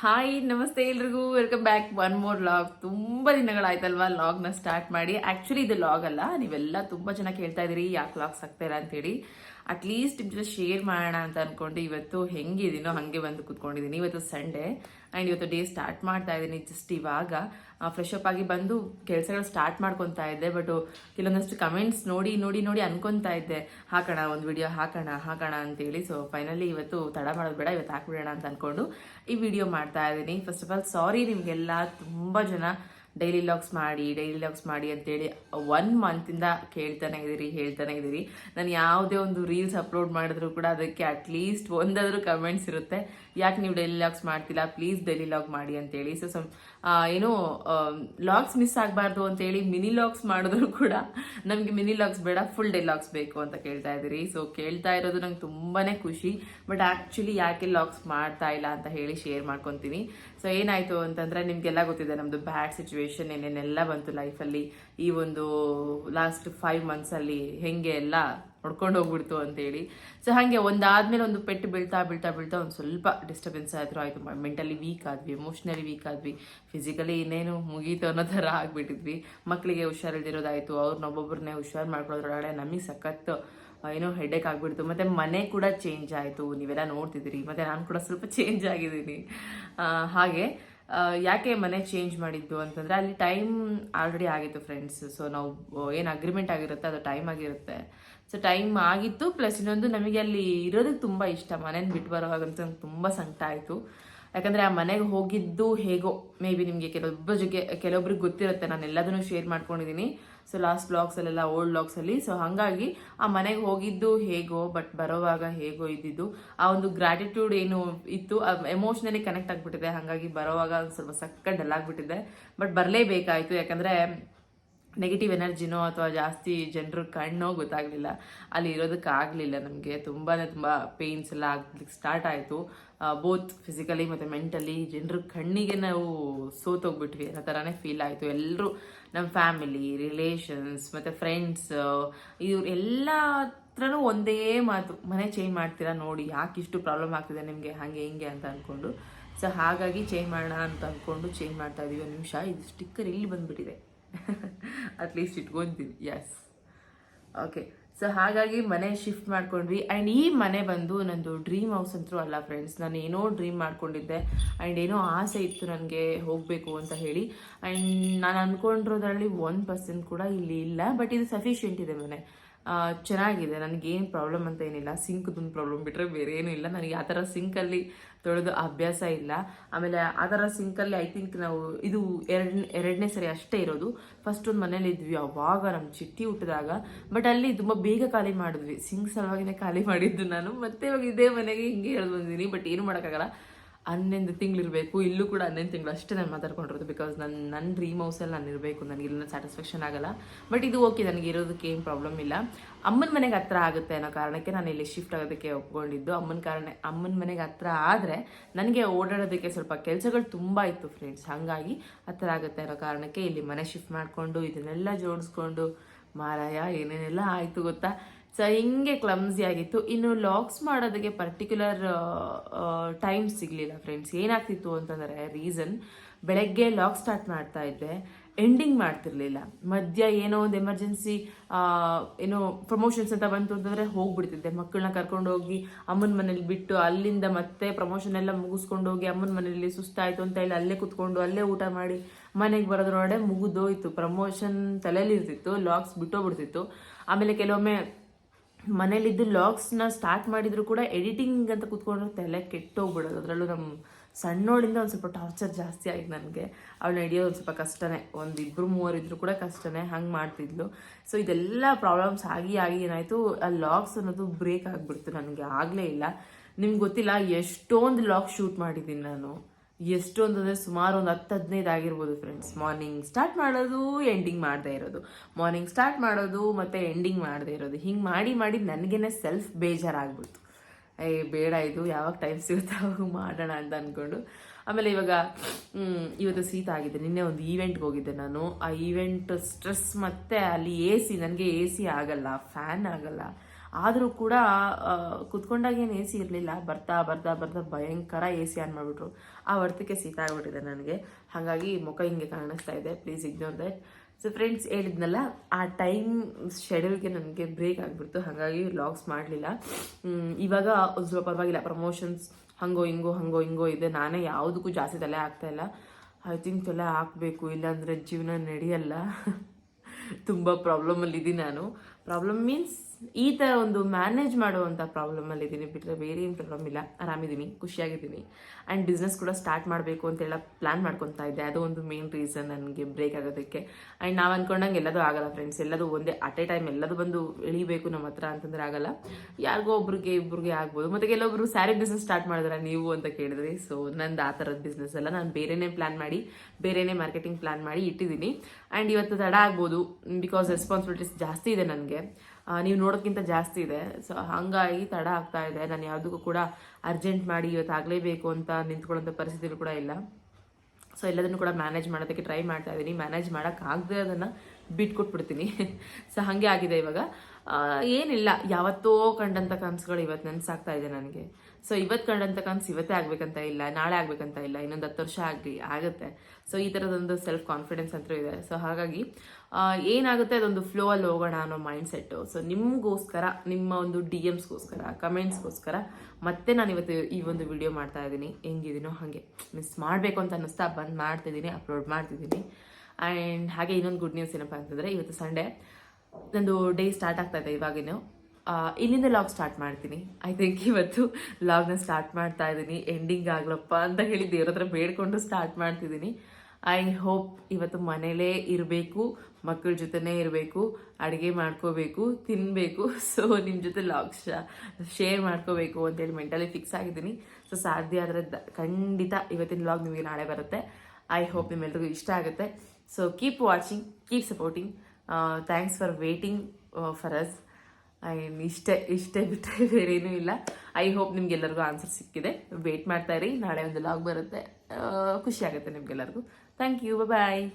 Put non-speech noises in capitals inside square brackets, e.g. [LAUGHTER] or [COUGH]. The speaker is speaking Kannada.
ಹಾಯ್, ನಮಸ್ತೆ ಎಲ್ರಿಗೂ. Welcome back one more vlog ತುಂಬ ದಿನಗಳಾಯ್ತಲ್ವಾ ಲಾಗ್ನ ಸ್ಟಾರ್ಟ್ ಮಾಡಿ. ಆ್ಯಕ್ಚುಲಿ ಇದು ಲಾಗ್ ಅಲ್ಲ. ನೀವೆಲ್ಲ ತುಂಬ ಜನ ಕೇಳ್ತಾ ಇದ್ದೀರಿ, ಯಾಕೆ ಲಾಗ್ಸ್ ಆಗ್ತಾ ಇಲ್ಲ ಅಂತೇಳಿ. ಅಟ್ಲೀಸ್ಟ್ ನಿಮ್ ಜೊತೆ ಶೇರ್ ಮಾಡೋಣ ಅಂತ ಅನ್ಕೊಂಡು ಇವತ್ತು ಹೆಂಗಿದೀನೋ ಹಂಗೆ ಬಂದು ಕುತ್ಕೊಂಡಿದ್ದೀನಿ ಇವತ್ತು ಸಂಡೇ ಆ್ಯಂಡ್ ಇವತ್ತು ಡೇ ಸ್ಟಾರ್ಟ್ ಮಾಡ್ತಾ ಇದ್ದೀನಿ. ಜಸ್ಟ್ ಇವಾಗ ಫ್ರೆಶ್ ಅಪ್ ಆಗಿ ಬಂದು ಕೆಲಸಗಳು ಸ್ಟಾರ್ಟ್ ಮಾಡ್ಕೊತಾ ಇದ್ದೆ. ಬಟ್ ಕೆಲವೊಂದಷ್ಟು ಕಮೆಂಟ್ಸ್ ನೋಡಿ ನೋಡಿ ನೋಡಿ ಅನ್ಕೊಂತಾ ಇದ್ದೆ. ಹಾಕೋಣ, ಒಂದು ವಿಡಿಯೋ ಹಾಕೋಣ ಹಾಕೋಣ ಅಂತೇಳಿ. ಸೊ ಫೈನಲಿ ಇವತ್ತು ತಡ ಮಾಡೋದು ಬೇಡ, ಇವತ್ತು ಹಾಕ್ಬಿಡೋಣ ಅಂತ ಅನ್ಕೊಂಡು ಈ ವಿಡಿಯೋ ಮಾಡ್ತಾ ಇದ್ದೀನಿ. ಫಸ್ಟ್ ಆಫ್ ಆಲ್ ಸಾರಿ ನಿಮಗೆಲ್ಲ ತುಂಬ ಜನ ಡೈಲಿ ಲಾಗ್ಸ್ ಮಾಡಿ ಡೈಲಿ ಲಾಗ್ಸ್ ಮಾಡಿ ಅಂತೇಳಿ ಒನ್ ಮಂತಿಂದ ಕೇಳ್ತಾನೆ ಇದ್ದೀರಿ ಹೇಳ್ತಾನೆ ಇದ್ದೀರಿ ನಾನು ಯಾವುದೇ ಒಂದು ರೀಲ್ಸ್ ಅಪ್ಲೋಡ್ ಮಾಡಿದ್ರು ಕೂಡ ಅದಕ್ಕೆ ಅಟ್ಲೀಸ್ಟ್ ಒಂದಾದರೂ ಕಮೆಂಟ್ಸ್ ಇರುತ್ತೆ. ಯಾಕೆ ನೀವು ಡೈಲಿ ಲಾಗ್ಸ್ ಮಾಡ್ತಿಲ್ಲ? ಪ್ಲೀಸ್ ಡೈಲಿ ಲಾಗ್ ಮಾಡಿ ಅಂತೇಳಿ. ಸೊ ಸಮ್ ಏನು ಲಾಗ್ಸ್ ಮಿಸ್ ಆಗಬಾರ್ದು ಅಂತೇಳಿ ಮಿನಿ ಲಾಗ್ಸ್ ಮಾಡಿದ್ರು ಕೂಡ ನಮಗೆ ಮಿನಿ ಲಾಗ್ಸ್ ಬೇಡ ಫುಲ್ ಡೇ ಲಾಗ್ಸ್ ಬೇಕು ಅಂತ ಕೇಳ್ತಾ ಇದ್ದೀರಿ ಸೊ ಕೇಳ್ತಾ ಇರೋದು ನಂಗೆ ತುಂಬಾ ಖುಷಿ. ಬಟ್ ಆ್ಯಕ್ಚುಲಿ ಯಾಕೆ ಲಾಗ್ಸ್ ಮಾಡ್ತಾ ಇಲ್ಲ ಅಂತ ಹೇಳಿ ಶೇರ್ ಮಾಡ್ಕೊತೀನಿ. ಸೊ ಏನಾಯಿತು ಅಂತಂದರೆ ನಿಮಗೆಲ್ಲ ಗೊತ್ತಿದೆ ನಮ್ಮದು ಬ್ಯಾಡ್ ಸಿಚುವೇಶನ್ ಏನೇನೆಲ್ಲ ಬಂತು ಲೈಫಲ್ಲಿ ಈ ಒಂದು ಲಾಸ್ಟ್ ಫೈವ್ ಮಂತ್ಸಲ್ಲಿ ಹೆಂಗೆ ಎಲ್ಲ ನೋಡ್ಕೊಂಡು ಹೋಗ್ಬಿಡ್ತು ಅಂತೇಳಿ. ಸೊ ಹಾಗೆ ಒಂದಾದ್ಮೇಲೆ ಒಂದು ಪೆಟ್ಟು ಬೀಳ್ತಾ ಬೀಳ್ತಾ ಬೀಳ್ತಾ ಒಂದು ಸ್ವಲ್ಪ ಡಿಸ್ಟರ್ಬೆನ್ಸ್ ಆದರೂ ಆಯಿತು. ಮೆಂಟಲಿ ವೀಕ್ ಆದ್ವಿ ಎಮೋಷ್ನಲಿ ವೀಕ್ ಆದ್ವಿ. ಫಿಸಿಕಲಿ ಇನ್ನೇನು ಮುಗೀತು ಅನ್ನೋ ಥರ ಆಗಿಬಿಟ್ಟಿದ್ವಿ. ಮಕ್ಕಳಿಗೆ ಹುಷಾರಿಲ್ದಿರೋದಾಯಿತು ಅವ್ರನ್ನ ಒಬ್ಬೊಬ್ಬರನ್ನೇ ಹುಷಾರ್ ಮಾಡ್ಕೊಳ್ಳೋದ್ರೊಳಗಡೆ ನಮಗೆ ಸಖತ್ತು ಏನೋ ಹೆಡ್ಡೇಕ್ ಆಗಿಬಿಡ್ತು. ಮತ್ತೆ ಮನೆ ಕೂಡ ಚೇಂಜ್ ಆಯಿತು. ನೀವೆಲ್ಲ ನೋಡ್ತಿದ್ದೀರಿ. ಮತ್ತೆ ನಾನು ಕೂಡ ಸ್ವಲ್ಪ ಚೇಂಜ್ ಆಗಿದ್ದೀನಿ. ಹಾಗೆ ಯಾಕೆ ಮನೆ ಚೇಂಜ್ ಮಾಡಿದ್ದು ಅಂತಂದ್ರೆ ಅಲ್ಲಿ ಟೈಮ್ ಆಲ್ರೆಡಿ ಆಗಿತ್ತು ಫ್ರೆಂಡ್ಸ್ ಸೊ ನಾವು ಏನು ಅಗ್ರಿಮೆಂಟ್ ಆಗಿರುತ್ತೆ ಅದು ಟೈಮ್ ಆಗಿರುತ್ತೆ. ಸೊ ಟೈಮ್ ಆಗಿತ್ತು ಪ್ಲಸ್ ಇನ್ನೊಂದು ನಮಗೆ ಅಲ್ಲಿ ಇರೋದಕ್ಕೆ ತುಂಬ ಇಷ್ಟ. ಮನೇನ ಬಿಟ್ಟು ಬರೋವಾಗಂತೂ ನಂಗೆ ತುಂಬ ಸಂಕಟ ಆಯಿತು. ಯಾಕಂದರೆ ಆ ಮನೆಗೆ ಹೋಗಿದ್ದು ಹೇಗೋ ಮೇ ಬಿ ನಿಮಗೆ ಕೆಲವೊಬ್ಬರ ಜೊತೆ, ಕೆಲವೊಬ್ರಿಗೆ ಗೊತ್ತಿರುತ್ತೆ, ನಾನು ಎಲ್ಲದನ್ನು ಶೇರ್ ಮಾಡ್ಕೊಂಡಿದ್ದೀನಿ. ಸೊ ಲಾಸ್ಟ್ ಬ್ಲಾಗ್ಸಲ್ಲೆಲ್ಲ ಓಲ್ಡ್ ಬ್ಲಾಗ್ಸಲ್ಲಿ ಸೊ ಹಾಗಾಗಿ ಆ ಮನೆಗೆ ಹೋಗಿದ್ದು ಹೇಗೋ ಬಟ್ ಬರೋವಾಗ ಹೇಗೋ ಇದ್ದಿದ್ದು, ಆ ಒಂದು ಗ್ರಾಟಿಟ್ಯೂಡ್ ಏನು ಇತ್ತು ಎಮೋಷ್ನಲಿ ಕನೆಕ್ಟ್ ಆಗಿಬಿಟ್ಟಿದೆ. ಹಾಗಾಗಿ ಬರೋವಾಗ ಸ್ವಲ್ಪ ಸಕ್ಕ ಡಲ್ ಆಗಿಬಿಟ್ಟಿದೆ. ಬಟ್ ಬರಲೇಬೇಕಾಯಿತು, ಯಾಕಂದರೆ ನೆಗೆಟಿವ್ ಎನರ್ಜಿನೋ ಅಥವಾ ಜಾಸ್ತಿ ಜನರು ಕಣ್ಣೋ ಗೊತ್ತಾಗಲಿಲ್ಲ. ಅಲ್ಲಿ ಇರೋದಕ್ಕಾಗಲಿಲ್ಲ ನಮಗೆ. ತುಂಬಾ ತುಂಬ ಪೇಯ್ನ್ಸ್ ಎಲ್ಲ ಆಗ್ಲಿಕ್ಕೆ ಸ್ಟಾರ್ಟ್ ಆಯಿತು. ಬೋತ್ ಫಿಸಿಕಲಿ ಮತ್ತು ಮೆಂಟಲಿ ಜನರ ಕಣ್ಣಿಗೆ ನಾವು ಸೋತೋಗ್ಬಿಟ್ವಿ ಅನ್ನೋ ಥರನೇ ಫೀಲ್ ಆಯಿತು. ಎಲ್ಲರೂ ನಮ್ಮ ಫ್ಯಾಮಿಲಿ ರಿಲೇಷನ್ಸ್ ಮತ್ತು ಫ್ರೆಂಡ್ಸ್ ಇವ್ರು ಎಲ್ಲ ಹತ್ರನೂ ಒಂದೇ ಮಾತು, ಮನೆ ಚೇಂಜ್ ಮಾಡ್ತೀರಾ ನೋಡಿ, ಯಾಕೆ ಇಷ್ಟು ಪ್ರಾಬ್ಲಮ್ ಆಗ್ತಿದೆ ನಿಮಗೆ, ಹಾಗೆ ಹಿಂಗೆ ಅಂತ ಅಂದ್ಕೊಂಡು ಸೊ ಹಾಗಾಗಿ ಚೇಂಜ್ ಮಾಡೋಣ ಅಂತ ಅಂದ್ಕೊಂಡು ಚೇಂಜ್ ಮಾಡ್ತಾ ಒಂದು ನಿಮಿಷ. ಇದು ಸ್ಟಿಕ್ಕರ್ ಇಲ್ಲಿ ಬಂದ್ಬಿಟ್ಟಿದೆ. ಅಟ್ಲೀಸ್ಟ್ ಇಟ್ಕೊತೀನಿ ಎಸ್ ಓಕೆ ಸೊ ಹಾಗಾಗಿ ಮನೆ ಶಿಫ್ಟ್ ಮಾಡ್ಕೊಂಡ್ವಿ. ಆ್ಯಂಡ್ ಈ ಮನೆ ಬಂದು ನಂದು ಡ್ರೀಮ್ ಹೌಸ್ ಅಂತೂ ಅಲ್ಲ ಫ್ರೆಂಡ್ಸ್ ನಾನು ಏನೋ ಡ್ರೀಮ್ ಮಾಡ್ಕೊಂಡಿದ್ದೆ. ಆ್ಯಂಡ್ ಏನೋ ಆಸೆ ಇತ್ತು ನನಗೆ ಹೋಗಬೇಕು ಅಂತ ಹೇಳಿ. ಆ್ಯಂಡ್ ನಾನು ಅಂದ್ಕೊಂಡಿರೋದ್ರಲ್ಲಿ ಒನ್ ಪರ್ಸೆಂಟ್ ಕೂಡ ಇಲ್ಲಿ ಇಲ್ಲ ಬಟ್ ಇದು ಸಫಿಷಿಯೆಂಟ್ ಇದೆ ಮನೆ. ಚೆನ್ನಾಗಿದೆ. ನನಗೇನು ಪ್ರಾಬ್ಲಮ್ ಅಂತ ಏನಿಲ್ಲ. ಸಿಂಕ್ದೊಂದು ಪ್ರಾಬ್ಲಮ್ ಬಿಟ್ಟರೆ ಬೇರೆ ಏನೂ ಇಲ್ಲ. ನನಗೆ ಆ ಥರ ಸಿಂಕಲ್ಲಿ ತೊಳೆದು ಅಭ್ಯಾಸ ಇಲ್ಲ. ಆಮೇಲೆ ಆ ಥರ ಸಿಂಕಲ್ಲಿ ಐ ಥಿಂಕ್ ನಾವು ಇದು ಎರಡು, ಎರಡನೇ ಸರಿ ಅಷ್ಟೇ ಇರೋದು. ಫಸ್ಟ್ ಒಂದು ಮನೇಲಿ ಇದ್ವಿ. ಅವಾಗ ನಮ್ಮ ಚಿಟ್ಟಿ ಹುಟ್ಟಿದಾಗ. ಬಟ್ ಅಲ್ಲಿ ತುಂಬ ಬೇಗ ಖಾಲಿ ಮಾಡಿದ್ವಿ. ಸಿಂಕ್ ಸಲುವಾಗಿನೇ ಖಾಲಿ ಮಾಡಿದ್ದು ನಾನು. ಮತ್ತೆ ಇವಾಗ ಇದೇ ಮನೆಗೆ ಹಿಂಗೆ ಹೇಳ್ದು ಬಂದಿದ್ದೀನಿ. ಬಟ್ ಏನು ಮಾಡೋಕ್ಕಾಗಲ್ಲ. ಹನ್ನೊಂದು ತಿಂಗಳಿರಬೇಕು, ಇಲ್ಲೂ ಕೂಡ ಹನ್ನೊಂದು ತಿಂಗಳು ಅಷ್ಟೇ ನಾನು ಮಾತಾಡ್ಕೊಂಡಿರೋದು ಬಿಕಾಸ್ ನನ್ನ ನನ್ನ ಡ್ರೀಮ್ ಹೌಸಲ್ಲಿ ನಾನು ಇರಬೇಕು, ನನಗೆ ಇಲ್ಲ ಸ್ಯಾಟಿಸ್ಫ್ಯಾಕ್ಷನ್ ಆಗಲ್ಲ. ಬಟ್ ಇದು ಓಕೆ ನನಗೆ ಇರೋದಕ್ಕೆ ಏನು ಪ್ರಾಬ್ಲಮ್ ಇಲ್ಲ. ಅಮ್ಮನ ಮನೆಗೆ ಹತ್ರ ಆಗುತ್ತೆ ಅನ್ನೋ ಕಾರಣಕ್ಕೆ ನಾನು ಇಲ್ಲಿ ಶಿಫ್ಟ್ ಆಗೋದಕ್ಕೆ ಒಪ್ಕೊಂಡಿದ್ದು. ಅಮ್ಮನ ಕಾರಣ, ಅಮ್ಮನ ಮನೆಗೆ ಹತ್ರ ಆದರೆ ನನಗೆ ಓಡಾಡೋದಕ್ಕೆ ಸ್ವಲ್ಪ ಕೆಲಸಗಳು ತುಂಬ ಇತ್ತು ಫ್ರೆಂಡ್ಸ್ ಹಾಗಾಗಿ ಹತ್ರ ಆಗುತ್ತೆ ಅನ್ನೋ ಕಾರಣಕ್ಕೆ ಇಲ್ಲಿ ಮನೆ ಶಿಫ್ಟ್ ಮಾಡಿಕೊಂಡು, ಇದನ್ನೆಲ್ಲ ಜೋಡಿಸ್ಕೊಂಡು, ಮಾರಾಯ, ಏನೇನೆಲ್ಲ ಆಯಿತು ಗೊತ್ತಾ? ಸೊ ಹಿಂಗೆ ಕ್ಲಮ್ಸಿ ಆಗಿತ್ತು. ಇನ್ನು ಲಾಕ್ಸ್ ಮಾಡೋದಕ್ಕೆ ಪರ್ಟಿಕ್ಯುಲರ್ ಟೈಮ್ ಸಿಗಲಿಲ್ಲ ಫ್ರೆಂಡ್ಸ್ ಏನಾಗ್ತಿತ್ತು ಅಂತಂದರೆ ರೀಸನ್ ಬೆಳಗ್ಗೆ ಲಾಕ್ ಸ್ಟಾರ್ಟ್ ಮಾಡ್ತಾ ಇದ್ದೆ. ಎಂಡಿಂಗ್ ಮಾಡ್ತಿರ್ಲಿಲ್ಲ. ಮಧ್ಯ ಏನೋ ಒಂದು ಎಮರ್ಜೆನ್ಸಿ ಏನೋ ಪ್ರಮೋಷನ್ಸ್ ಅಂತ ಬಂತು ಅಂತಂದರೆ ಹೋಗ್ಬಿಡ್ತಿದ್ದೆ. ಮಕ್ಕಳನ್ನ ಕರ್ಕೊಂಡು ಹೋಗಿ ಅಮ್ಮನ ಮನೇಲಿ ಬಿಟ್ಟು ಅಲ್ಲಿಂದ ಮತ್ತೆ ಪ್ರಮೋಷನ್ ಎಲ್ಲ ಮುಗಿಸ್ಕೊಂಡು ಹೋಗಿ ಅಮ್ಮನ ಮನೇಲಿ ಸುಸ್ತಾಯಿತು ಅಂತ ಹೇಳಿ ಅಲ್ಲೇ ಕುತ್ಕೊಂಡು ಅಲ್ಲೇ ಊಟ ಮಾಡಿ ಮನೆಗೆ ಬರೋದ್ರೊಳಗಡೆ ಮುಗಿದೋಯ್ತು. ಪ್ರಮೋಷನ್ ತಲೆಯಲ್ಲಿ ಇರ್ತಿತ್ತು ಲಾಕ್ಸ್ ಬಿಟ್ಟೋಗ್ಬಿಡ್ತಿತ್ತು. ಆಮೇಲೆ ಕೆಲವೊಮ್ಮೆ ಮನೇಲಿದ್ದು ಲಾಗ್ಸ್ನ ಸ್ಟಾರ್ಟ್ ಮಾಡಿದ್ರು ಕೂಡ ಎಡಿಟಿಂಗ್ ಅಂತ ಕೂತ್ಕೊಂಡ್ರೆ ತಲೆ ಕೆಟ್ಟೋಗ್ಬಿಡೋದು. ಅದರಲ್ಲೂ ನಮ್ಮ ಸಣ್ಣೋಳಿಂದ ಒಂದು ಸ್ವಲ್ಪ ಟಾರ್ಚರ್ ಜಾಸ್ತಿ ಆಯಿತು ನನಗೆ. ಅವಳನ್ನ ಹಿಡಿಯೋದು ಒಂದು ಸ್ವಲ್ಪ ಕಷ್ಟನೇ. ಒಂದು ಇಬ್ಬರು ಮೂವರು ಇದ್ರು ಕೂಡ ಕಷ್ಟನೇ. ಹಂಗೆ ಮಾಡ್ತಿದ್ಲು. ಸೊ ಇದೆಲ್ಲ ಪ್ರಾಬ್ಲಮ್ಸ್ ಆಗಿ ಆಗಿ ಏನಾಯಿತು, ಆ ಲಾಗ್ಸ್ ಅನ್ನೋದು ಬ್ರೇಕ್ ಆಗಿಬಿಡ್ತು. ನನಗೆ ಆಗಲೇ ಇಲ್ಲ. ನಿಮ್ಗೆ ಗೊತ್ತಿಲ್ಲ, ಎಷ್ಟೊಂದು ಲಾಗ್ ಶೂಟ್ ಮಾಡಿದ್ದೀನಿ ನಾನು. ಎಷ್ಟೊಂದು ಅಂತಂದ್ರೆ ಸುಮಾರು ಒಂದು ಹತ್ತು ಹದಿನೈದು ಆಗಿರ್ಬೋದು ಫ್ರೆಂಡ್ಸ್ ಮಾರ್ನಿಂಗ್ ಸ್ಟಾರ್ಟ್ ಮಾಡೋದು ಎಂಡಿಂಗ್ ಮಾಡದೇ ಇರೋದು. ಮಾರ್ನಿಂಗ್ ಸ್ಟಾರ್ಟ್ ಮಾಡೋದು ಮತ್ತು ಎಂಡಿಂಗ್ ಮಾಡದೇ ಇರೋದು. ಹಿಂಗೆ ಮಾಡಿ ಮಾಡಿ ನನಗೇನೆ ಸೆಲ್ಫ್ ಬೇಜಾರಾಗ್ಬಿಡ್ತು. ಏ, ಬೇಡ ಇದು, ಯಾವಾಗ ಟೈಮ್ ಸಿಗುತ್ತೆ ಅವಾಗ ಮಾಡೋಣ ಅಂತ ಅಂದ್ಕೊಂಡು ಆಮೇಲೆ ಇವಾಗ ಇವತ್ತು ಶೀತ ಆಗಿದೆ ನಿನ್ನೆ ಒಂದು ಈವೆಂಟ್ಗೆ ಹೋಗಿದ್ದೆ ನಾನು. ಆ ಈವೆಂಟ್ ಸ್ಟ್ರೆಸ್ ಮತ್ತೆ ಅಲ್ಲಿ ಎ ಸಿ ನನಗೆ ಎ ಸಿ ಆಗಲ್ಲ ಫ್ಯಾನ್ ಆಗಲ್ಲ. ಆದರೂ ಕೂಡ ಕುತ್ಕೊಂಡಾಗ ಏನು ಎ ಸಿ ಇರಲಿಲ್ಲ. ಬರ್ತಾ ಬರ್ತಾ ಬರ್ತಾ ಭಯಂಕರ ಎ ಸಿ ಆನ್ ಮಾಡಿಬಿಟ್ರು. ಆ ವರ್ತಕ್ಕೆ ಶೀತ ಆಗಿಬಿಟ್ಟಿದೆ ನನಗೆ. ಹಾಗಾಗಿ ಮುಖ ಹಿಂಗೆ ಕಾಣಿಸ್ತಾ ಇದೆ. Please ignore that so friends ಹೇಳಿದ್ನಲ್ಲ, ಆ ಟೈಮ್ ಶೆಡ್ಯೂಲ್ಗೆ ನನಗೆ ಬ್ರೇಕ್ ಆಗಿಬಿಡ್ತು. ಹಾಗಾಗಿ ಲಾಗ್ಸ್ ಮಾಡಲಿಲ್ಲ. ಇವಾಗ ಸ್ವಲ್ಪ ಪರವಾಗಿಲ್ಲ. ಪ್ರಮೋಷನ್ಸ್ ಹಂಗೋ, ಹಿಂಗೋ ಹಂಗೋ, ಹಿಂಗೋ ಇದೆ. ನಾನೇ ಯಾವುದಕ್ಕೂ ಜಾಸ್ತಿ ತಲೆ ಆಗ್ತಾ ಇಲ್ಲ. ಐ ಥಿಂಕ್ ತಲೆ ಹಾಕಬೇಕು. ಇಲ್ಲಾಂದರೆ ಜೀವನ ನಡೆಯಲ್ಲ. [LAUGHS] ತುಂಬ ಪ್ರಾಬ್ಲಮಲ್ಲಿದ್ದೀನಿ ನಾನು. ಪ್ರಾಬ್ಲಮ್ ಮೀನ್ಸ್ ಈ ಥರ ಒಂದು ಮ್ಯಾನೇಜ್ ಮಾಡುವಂಥ ಪ್ರಾಬ್ಲಮಲ್ಲಿದ್ದೀನಿ ಬಿಟ್ಟರೆ ಬೇರೆ ಏನು ಪ್ರಾಬ್ಲಮ್ ಇಲ್ಲ. ಆರಾಮಿದ್ದೀನಿ ಖುಷಿಯಾಗಿದ್ದೀನಿ ಆ್ಯಂಡ್ ಬಿಸ್ನೆಸ್ ಕೂಡ ಸ್ಟಾರ್ಟ್ ಮಾಡಬೇಕು ಅಂತೆಲ್ಲ ಪ್ಲ್ಯಾನ್ ಮಾಡ್ಕೊತಾ ಇದ್ದೆ. ಅದು ಒಂದು ಮೇನ್ ರೀಸನ್ ನನಗೆ ಬ್ರೇಕ್ ಆಗೋದಕ್ಕೆ. ಆ್ಯಂಡ್ ನಾವು ಅನ್ಕೊಂಡಂಗೆ ಎಲ್ಲದೂ ಆಗಲ್ಲ ಫ್ರೆಂಡ್ಸ್ ಎಲ್ಲದೂ ಒಂದೇ ಅಟ್ ಎ ಟೈಮ್ ಎಲ್ಲದೂ ಬಂದು ಎಳಿಬೇಕು ನಮ್ಮ ಹತ್ರ ಅಂತಂದ್ರೆ ಆಗಲ್ಲ. ಯಾರಿಗೋ ಒಬ್ರಿಗೆ ಇಬ್ರಿಗೆ ಆಗ್ಬೋದು. ಮತ್ತು ಕೆಲವೊಬ್ರು ಸ್ಯಾರಿ ಬಿಸ್ನೆಸ್ ಸ್ಟಾರ್ಟ್ ಮಾಡಿದ್ರೆ ನೀವು ಅಂತ ಕೇಳಿದ್ರಿ. ಸೊ ನಂದು ಆ ಥರದ ಬಿಸ್ನೆಸ್ ಎಲ್ಲ ನಾನು ಬೇರೆನೇ ಪ್ಲ್ಯಾನ್ ಮಾಡಿ, ಬೇರೆನೇ ಮಾರ್ಕೆಟಿಂಗ್ ಪ್ಲ್ಯಾನ್ ಮಾಡಿ ಇಟ್ಟಿದ್ದೀನಿ ಆ್ಯಂಡ್ ಇವತ್ತು ತಡ ಆಗ್ಬೋದು ಬಿಕಾಸ್ ರೆಸ್ಪಾನ್ಸಿಬಿಲಿಟೀಸ್ ಜಾಸ್ತಿ ಇದೆ ನನಗೆ. ನೀವು ನೋಡೋಕ್ಕಿಂತ ಜಾಸ್ತಿ ಇದೆ. ಸೊ ಹಾಗಾಗಿ ತಡ ಆಗ್ತಾ ಇದೆ. ನಾನು ಯಾವುದಕ್ಕೂ ಕೂಡ ಅರ್ಜೆಂಟ್ ಮಾಡಿ ಇವತ್ತು ಆಗಲೇಬೇಕು ಅಂತ ನಿಂತ್ಕೊಳ್ಳೋಂಥ ಪರಿಸ್ಥಿತಿಗಳು ಕೂಡ ಇಲ್ಲ. ಸೊ ಎಲ್ಲದನ್ನು ಕೂಡ ಮ್ಯಾನೇಜ್ ಮಾಡೋದಕ್ಕೆ ಟ್ರೈ ಮಾಡ್ತಾ ಇದ್ದೀನಿ ಮ್ಯಾನೇಜ್ ಮಾಡೋಕ್ಕಾಗದೇ ಅದನ್ನು ಬಿಟ್ಕೊಟ್ಬಿಡ್ತೀನಿ. [LAUGHS] ಸೊ ಹಾಗೆ ಆಗಿದೆ ಇವಾಗ. ಏನಿಲ್ಲ. ಯಾವತ್ತೋ ಕಂಡಂಥ ಕನಸುಗಳು ಇವತ್ತು ನೆನ್ಸಾಗ್ತಾ ಇದೆ ನನಗೆ. ಸೊ ಇವತ್ತು ಕಂಡಂಥ ಕನಸು ಇವತ್ತೇ ಆಗಬೇಕಂತ ಇಲ್ಲ, ನಾಳೆ ಆಗಬೇಕಂತ ಇಲ್ಲ, ಇನ್ನೊಂದು ಹತ್ತು ವರ್ಷ ಆಗಲಿ, ಆಗುತ್ತೆ. ಸೊ ಈ ಥರದೊಂದು ಸೆಲ್ಫ್ ಕಾನ್ಫಿಡೆನ್ಸ್ ಅಂತೂ ಇದೆ. ಸೊ ಹಾಗಾಗಿ ಏನಾಗುತ್ತೆ ಅದೊಂದು ಫ್ಲೋ ಅಲ್ಲಿ ಹೋಗೋಣ ಅನ್ನೋ ಮೈಂಡ್ ಸೆಟ್ಟು ಸೊ ನಿಮಗೋಸ್ಕರ, ನಿಮ್ಮ ಒಂದು ಡಿ ಎಮ್ಸ್ಗೋಸ್ಕರ ಕಮೆಂಟ್ಸ್ಗೋಸ್ಕರ ಮತ್ತೆ ನಾನು ಇವತ್ತು ಈ ಒಂದು ವಿಡಿಯೋ ಮಾಡ್ತಾ ಇದ್ದೀನಿ. ಹೆಂಗಿದ್ದೀನೋ ಹಾಗೆ. ಮಿಸ್ ಮಾಡಬೇಕು ಅಂತ ಅನ್ನಿಸ್ತಾ ಬಂದು ಮಾಡ್ತಿದ್ದೀನಿ ಅಪ್ಲೋಡ್ ಮಾಡ್ತಿದ್ದೀನಿ. ಆ್ಯಂಡ್ ಹಾಗೆ ಇನ್ನೊಂದು ಗುಡ್ ನ್ಯೂಸ್ ಏನಪ್ಪ ಅಂತಂದರೆ, ಇವತ್ತು ಸಂಡೇ ನಂದು ಡೇ ಸ್ಟಾರ್ಟ್ ಆಗ್ತಾ ಇದೆ ಇವಾಗಿನ ಇಲ್ಲಿಂದ ಲಾಗ್ ಸ್ಟಾರ್ಟ್ ಮಾಡ್ತೀನಿ. ಐ ಥಿಂಕ್ ಇವತ್ತು ಲಾಗ್ನ ಸ್ಟಾರ್ಟ್ ಮಾಡ್ತಾ ಇದ್ದೀನಿ ಎಂಡಿಂಗ್ ಆಗ್ಲಪ್ಪ ಅಂತ ಹೇಳಿ ದೇವ್ರ ಹತ್ರ ಬೇಡ್ಕೊಂಡು ಸ್ಟಾರ್ಟ್ ಮಾಡ್ತಿದ್ದೀನಿ ಐ ಹೋಪ್ ಇವತ್ತು ಮನೇಲೇ ಇರಬೇಕು ಮಕ್ಕಳ ಜೊತೆನೇ ಇರಬೇಕು, ಅಡುಗೆ ಮಾಡ್ಕೋಬೇಕು ತಿನ್ನಬೇಕು ಸೊ ನಿಮ್ಮ ಜೊತೆ ಲಾಗ್ ಶೇರ್ ಮಾಡ್ಕೋಬೇಕು ಅಂತೇಳಿ ಮೆಂಟಲಿ ಫಿಕ್ಸ್ ಆಗಿದ್ದೀನಿ. ಸೊ ಸಾಧ್ಯ ಆದರೆ ಖಂಡಿತ ಇವತ್ತಿನ ಲಾಗ್ ನಿಮಗೆ ನಾಳೆ ಬರುತ್ತೆ. ಐ ಹೋಪ್ ನಿಮ್ಮೆಲ್ರಿಗೂ ಇಷ್ಟ ಆಗುತ್ತೆ. So keep watching keep supporting thanks for waiting for us and ಇಷ್ಟೇ ಇಷ್ಟೇ ಬಿಟ್ಟರೆ ಬೇರೆ ಇಲ್ಲ. ಐ ಹೋಪ್ ನಿಮ್ಗೆಲ್ಲರಿಗೂ ಆನ್ಸರ್ ಸಿಕ್ಕಿದೆ. ವೇಟ್ ಮಾಡ್ತಾ ಇರಿ. ನಾಳೆ ಒಂದು ಲಾಗ್ ಬರುತ್ತೆ. ಖುಷಿಯಾಗುತ್ತೆ ನಿಮ್ಗೆಲ್ಲರಿಗೂ. Thank you bye